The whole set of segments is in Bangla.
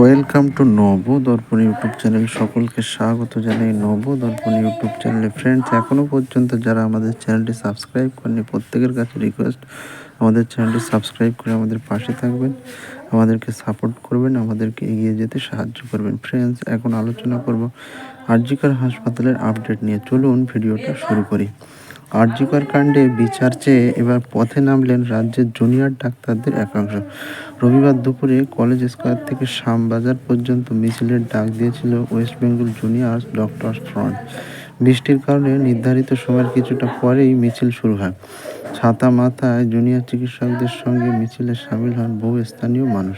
ওয়েলকাম টু নব দর্পণ ইউটিউব চ্যানেল সকলকে স্বাগত জানাই নব দর্পণ ইউটিউব চ্যানেলে ফ্রেন্ডস এখনও পর্যন্ত যারা আমাদের চ্যানেলটি সাবস্ক্রাইব করেনি প্রত্যেকের কাছে রিকোয়েস্ট আমাদের চ্যানেলটি সাবস্ক্রাইব করে আমাদের পাশে থাকবেন, আমাদেরকে সাপোর্ট করবেন, আমাদেরকে এগিয়ে যেতে সাহায্য করবেন। ফ্রেন্ডস এখন আলোচনা করব আরজিকার হাসপাতালের আপডেট নিয়ে। চলুন ভিডিওটা শুরু করি। আরজিকর কাণ্ডে বিচার চেয়ে এবার পথে নামলেন রাজ্যের জুনিয়র ডাক্তারদের একাংশ। রবিবার দুপুরে কলেজ স্কোয়ার থেকে শ্যামবাজার পর্যন্ত মিছিলের ডাক দিয়েছিল West Bengal junior doctors front বৃষ্টির কারণে নির্ধারিত সময়ের কিছুটা পরেই মিছিল শুরু হয়। ছাতা মাথায় জুনিয়র চিকিৎসকদের সঙ্গে মিছিলে সামিল হন বহু স্থানীয় মানুষ।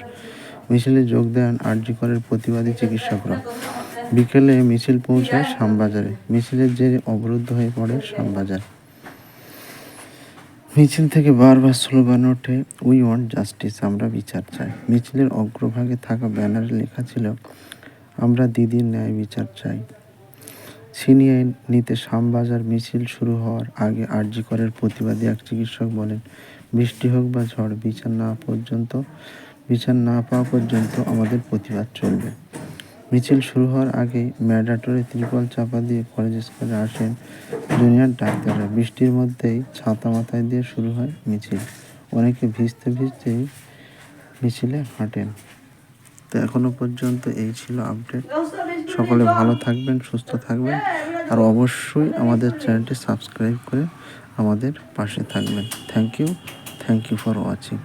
মিছিলে যোগ দেন আরজিকরের প্রতিবাদী চিকিৎসকরা। বিকেলে মিছিল পৌঁছায় শ্যামবাজারে। মিছিলের জেরে অবরুদ্ধ হয়ে পড়ে শ্যামবাজার। মিছিল থেকে বারবার স্লোগান ওঠে উই ওয়ান্ট জাস্টিস আমরা বিচার চাই। মিছিলের অগ্রভাগে থাকা ব্যানারে লেখা ছিল, আমরা দিদির ন্যায় বিচার চাই। ছিনিয়ে নিতে শ্যামবাজার মিছিল শুরু হওয়ার আগে আরজি করের প্রতিবাদী এক চিকিৎসক বলেন, বৃষ্টি হোক বা ঝড়, বিচার না পর্যন্ত, বিচার না পাওয়া পর্যন্ত আমাদের প্রতিবাদ চলবে। মিছিল শুরু হওয়ার আগে ম্যাডাটরে ত্রিপল চাপা দিয়ে কলেজ স্কুলে আসেন জুনিয়র ডাক্তাররা। বৃষ্টির মধ্যেই ছাতা মাথায় দিয়ে শুরু হয় মিছিল। অনেকে ভিজতে ভিজতেই মিছিলে হাঁটেন। তো এখনও পর্যন্ত এই ছিল আপডেট। সকলে ভালো থাকবেন, সুস্থ থাকবেন। আর অবশ্যই আমাদের চ্যানেলটি সাবস্ক্রাইব করে আমাদের পাশে থাকবেন। Thank you thank you for watching.